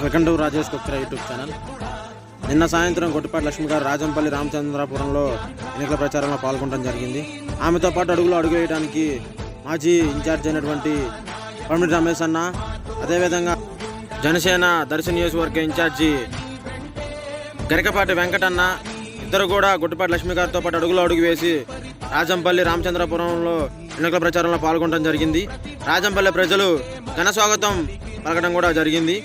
Welcome to Rajesh Kukra YouTube channel. నిన్న సాయంత్రం కొట్టిపాటి లక్ష్మి గారు రాజంపల్లి రామచంద్రపురంలో ఎన్నికల ప్రచారంలో పాల్గొనడం జరిగింది. ఆమెతో పాటు అడుగులు అడుగు వేయడానికి మాజీ ఇన్ఛార్జ్ అయినటువంటి పమిడి రమేష్ అన్న అదేవిధంగా జనసేన దర్శన నియోజకవర్గ ఇన్ఛార్జి గరికపాటి వెంకటన్న ఇద్దరు కూడా గుట్టిపాటి లక్ష్మి గారితో పాటు అడుగులో అడుగు వేసి రాజంపల్లి రామచంద్రపురంలో ఎన్నికల ప్రచారంలో పాల్గొనడం జరిగింది. రాజంపల్లి ప్రజలు ఘన స్వాగతం పలకడం కూడా జరిగింది.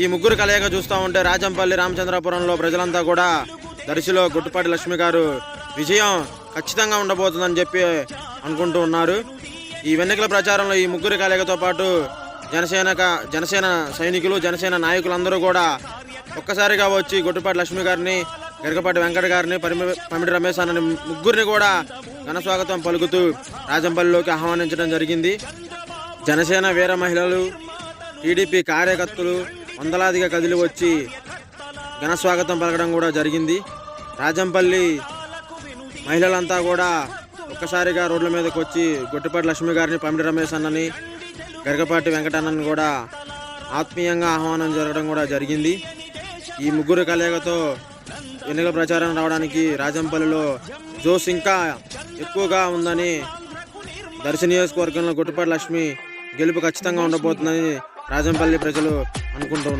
ఈ ముగ్గురు కలయిక చూస్తూ ఉంటే రాజంపల్లి రామచంద్రపురంలో ప్రజలంతా కూడా దర్శిలో గుట్టుపాటి లక్ష్మి గారు విజయం ఖచ్చితంగా ఉండబోతుందని చెప్పి అనుకుంటూ ఉన్నారు. ఈ ఎన్నికల ప్రచారంలో ఈ ముగ్గురు కలయికతో పాటు జనసేన జనసేన సైనికులు జనసేన నాయకులందరూ కూడా ఒక్కసారిగా వచ్చి గుట్టుపాటి లక్ష్మి గారిని గరికపాటి వెంకట గారిని పరిమి పమిడి రమేష్ అన్న ముగ్గురిని కూడా ఘనస్వాగతం పలుకుతూ రాజంపల్లిలోకి ఆహ్వానించడం జరిగింది. జనసేన వీర మహిళలు టీడీపీ కార్యకర్తలు వందలాదిగా కదిలి వచ్చి ఘన స్వాగతం పలకడం కూడా జరిగింది. రాజంపల్లి మహిళలంతా కూడా ఒక్కసారిగా రోడ్ల మీదకి వచ్చి గొట్టిపాటి లక్ష్మి గారిని పమిడి రమేష్ అన్నని గరికపాటి వెంకటన్నని కూడా ఆత్మీయంగా ఆహ్వానం జరగడం కూడా జరిగింది. ఈ ముగ్గురు కలయికతో ఎన్నికల ప్రచారం రావడానికి రాజంపల్లిలో జోస్ ఇంకా ఎక్కువగా ఉందని దర్శ నియోజకవర్గంలో గుట్టుపాటి లక్ష్మి గెలుపు ఖచ్చితంగా ఉండబోతుందని రాజంపల్లి ప్రజలు అనుకుంటూ